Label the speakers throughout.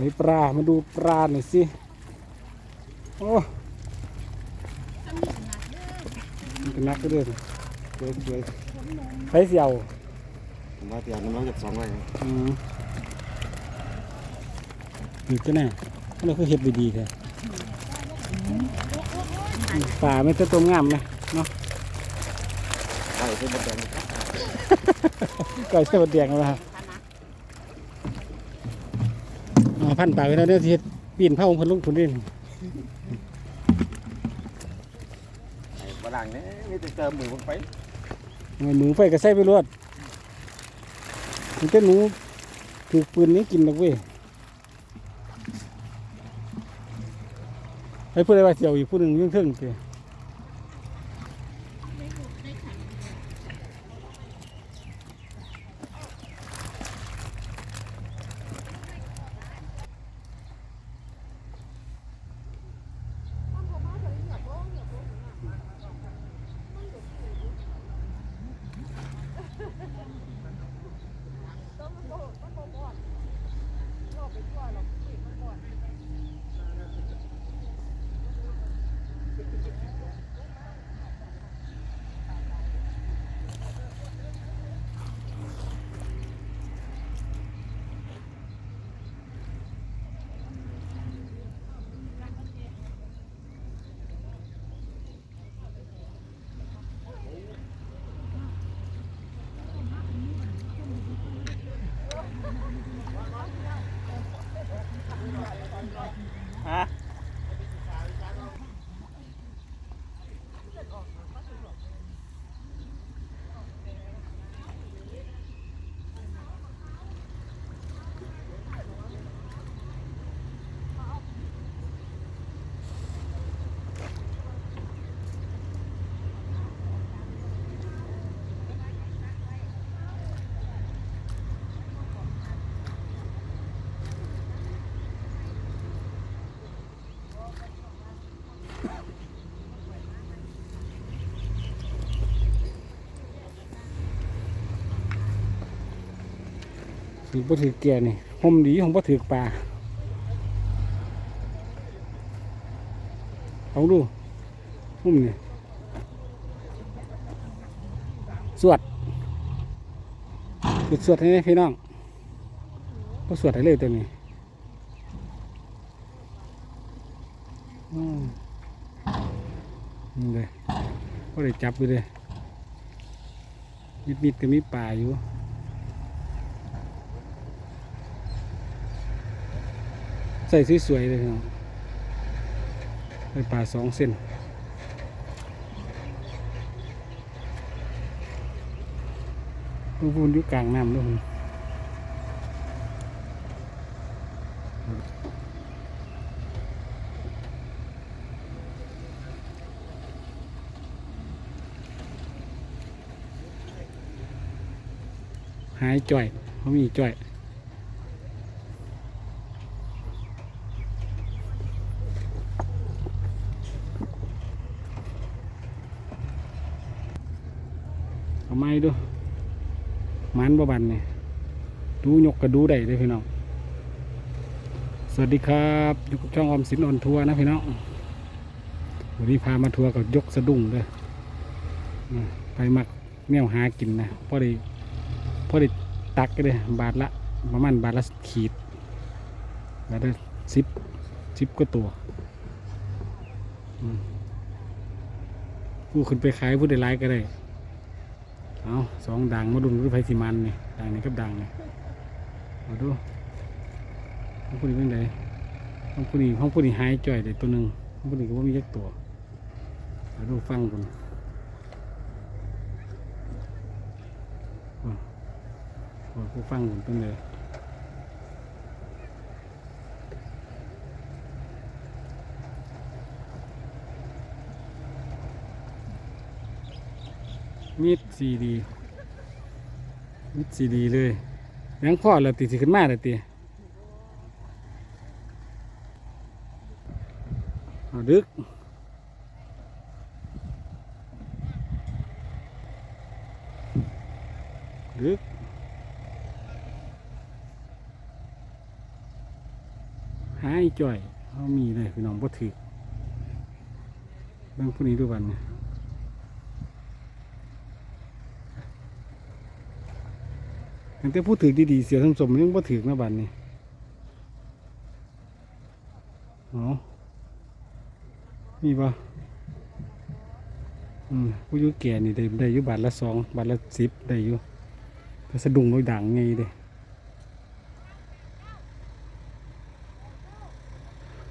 Speaker 1: ฮ้ยปลา มาดูปลาหน่อยสิ โอ้มันเป็นนักก็เด้อสวยสวยไปเสียว
Speaker 2: ผมว่าเตียนน้ำจากสองไว้
Speaker 1: อืมอยู่จะแน่เราคือเห็ดไปดีแท้ป่าไม่จะตัวงามไหมเนาะ
Speaker 2: ไว้เป็นบดแดง
Speaker 1: ก่อยเส้นบดแดงแล้วครับอ๋อ พันป่าไว้แล้วเนี่ยที่ปีนผ้าองค์พนลุงทุนดิน
Speaker 2: ไอ้บลังเนี่ยมีแต่เติมมือลงไป
Speaker 1: มือไฟก็ใส่ไปรวดมันจะหนูถูกปืนนี้กินหรอกเว้ยไอ้พูดอะไรว่าเจียวอีกผู้หนึ่งยุ่งเทิงเตีย ถือบ่ถือแก่นี่ห่มดีของบ่ถือปลาเอาดูห่มนี่สวดสวดสวดให้พี่น้องก็สวดให้เลยตัวนี้นี่เลยก็ได้จับไปเลยมิดๆก็มีปลาอยู่ ใส่สวยๆเลยครับใส่ปลาสองเส้นรูปูนอยู่กลางน้ำด้วยคุณหายจ่อยเขามีจ่อย เอาไม้ ดูมันบ่บันเนี่ยดูยกกระดูได้เลยพี่น้อง สวัสดีครับอยู่กับช่องออมสินออนทัวร์นะพี่น้องวันนี้พามาทัวร์กับยกสะดุ้งเลยไปมักแนวหากินนะพอด้พอด้ตักก็เลยบาทละประมาณบาทละขีดบาทละสิบสิบก็ตัวผู้ขึ้นไปขายผู้ได้ไลายก็ได้ เอาสองด่างมาดูรูปไฟสีมันนี่ด่างนี่กับด่างนี่มาดูห้องผู้นี้เป็นไงห้องผู้นี้ห้องผู้นี้หายจ่อยเด็ตัวหนึ่งห้องผู้นี้ก็ว่ามีเยกตัวมาดูฟังกันอะอะผู้ฟังกันเป็นไง มีดซีดีมีดซีดีเลยยังพ่อเราติดสิขึ้นมาเลยตีเอาดึกดึกหายจ่อยเขามีเลยพี่น้องบ่ถือเรื่องพวกนี้ดูบันเนี่ย ตั้งแต่พูดถือดีๆเสียสมสมยังบ่ถือนะบันนี่อ๋อมีปะอืมผู้ยุแก่นี่ได้ได้อยู่บาทละสองบาทละสิบได้อยู่แต่สะดุ้งโดยดังไงเด้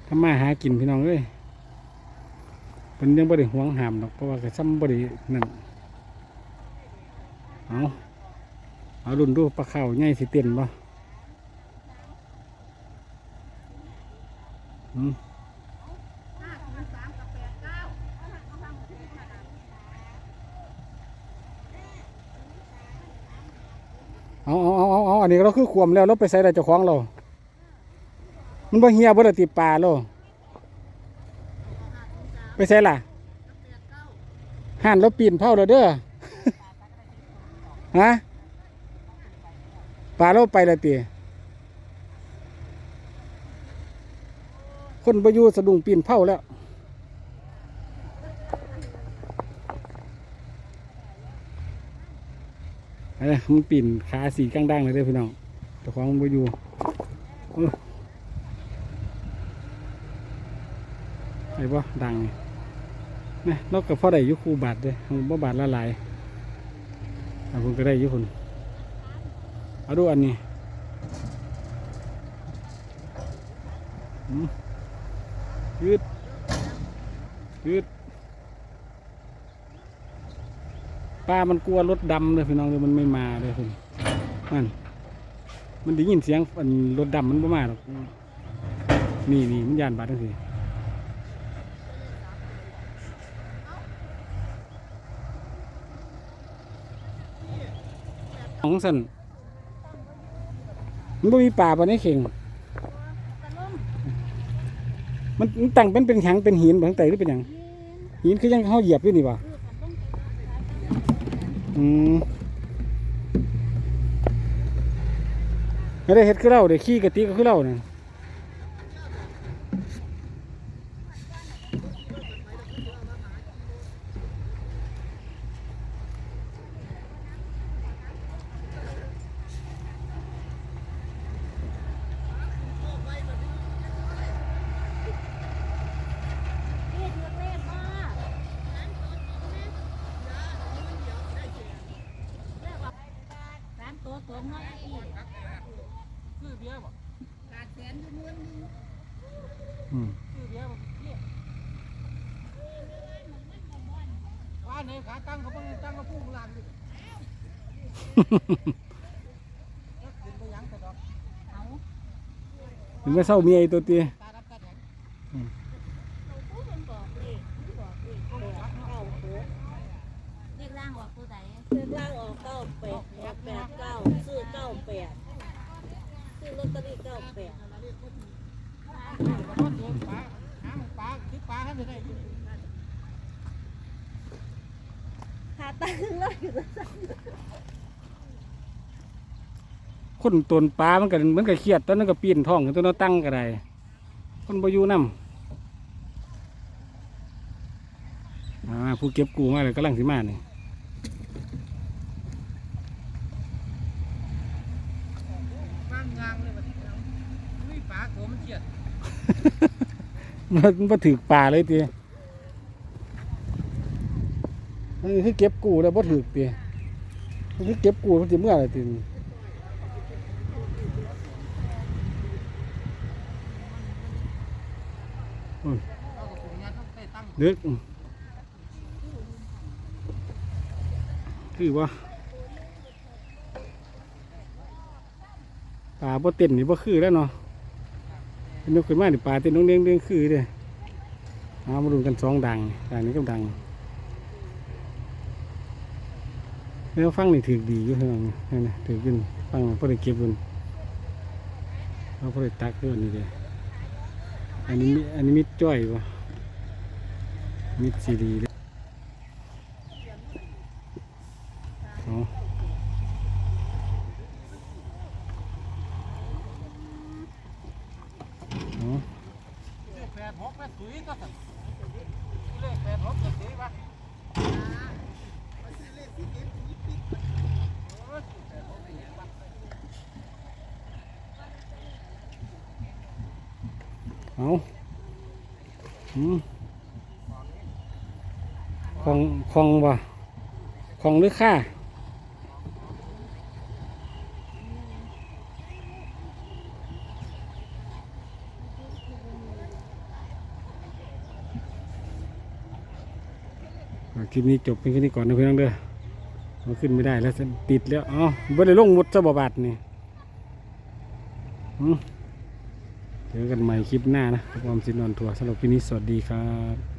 Speaker 1: ทำมาหากินพี่น้องเอ้ยเป็นยังบ่ได้หวงหามดอกเพราะว่าก็ซ้ำบ่ได้นั่นเอา เอารุ่นดูปลาข้าวใหญ่สิเต้นบ่เอาเอาเอาเอาเอาอันนี้เราคือควมแล้วเราไปใส่ได้เจ้าของเรา มันบ่เหี่ยบ่ได้ติดปลาโลไปใส่ล่ะห่านแล้วปีนเผาแล้วเด้อ ฮะ ปลาเราไปละเตีคนประยูสะดุ้งปีนเผาแล้ว เอ้ยมันปีนขาสีก้างดังเลยเด้อพี่น้องแต่ของมันประยูไอ้บ่ดังนี่นะนอกจากพ่อได้ยุคูบาทเลยบ่บาทละลายอ่คุณก็ได้ยุคุณ เอาดูอันนี้ยืดยืดป้ามันกลัวรถดำเลยพี่น้องเลยมันไม่มาเลยคุณมันมันได้ยินเสียงอันรถดำมันไม่มาหรอกนี่นี่มันยานบาดทั้งทีของสัน มันบ่มีป่าปะในเข่งมันมันตั้งเป็นเป็นหยังเป็นหินบางแต่หรือเป็นหยังหินคือยังเขาเหยียบอยู่นี่ป่ะอืมไม่ได้เฮ็ดคือเราเดี๋ยวขี้กะติก็คือเราเนี่ยอืม
Speaker 2: ว่าในขาตั้งเขาเพิ่งตั้งเขาพุ่งลานดิขึ้นไปยังแต่ดอก
Speaker 1: ถึงว่เศร้าเมียอ้ตัวเตี้ย
Speaker 2: ตารับตาแดง
Speaker 3: เรียกร่างออกตัวไหน
Speaker 4: เส้นล่างออกเก้าแปดแปดแปดเก้าซื้อเก้าแปดซื้อ ลอตเตอรี่เก้าแปด
Speaker 2: ขอโทษเถอะปลาหาปลาคิดปลาม่ได้
Speaker 4: หาตังค์เลยอยู่
Speaker 1: คนตนปลามันก็มันก็เครียดตอนนั้นก็ปีนท้องตัวนั้นตั้งก็ได้คนบ่อยู่นำอ่าผู้เก็บกูมาเลยกำลังสิมานี่
Speaker 2: บ้างงางเลยแบบอุ้ยปลาโขมันเฉียด
Speaker 1: มันมาถือปลาเลยเตี้ยมันคือเก็บกูแล้วบ่ถือเตี้ยมันคือเก็บกูมันสิเมื่อไร่ตี
Speaker 2: เราก็คงงานต้องได้ตั้ง
Speaker 1: นึกคือว่าปลาบ่เต้นนี่บ่คือแล้วเนาะ เป็นนกขึ้นมานี่ปลาเต้นน้องเด้งเด้งคือเลยเอามาดูกันสองดังดังนี้ก็ดัง แล้วฟังนี่ถือดีอยู่เท่านั้นนี่นะถือขึ้นฟังพอได้เก็บขึ้นเราพอได้ตักด้วยนี่เด้อันนี้มิอันนี้มิดจ้อยวะมิดซีดีเด้เอา อ๋อ
Speaker 2: เลขแป ดหกแปดสุยก็สั่นเลขแปดหกแปดสุยวะ
Speaker 1: เอาอืมของของบ่ของหรือค่า คลิปนี้จบเป็นแค่นี้ก่อนนะเพื่อนเด้อมันขึ้นไม่ได้แล้วติดแล้วอ๋อบ่ได้ลงหมดซะบบาทนี่เจอกันใหม่คลิปหน้านะครับความสินนอนทัวร์สำหรับคลิปนี้สวัสดีครับ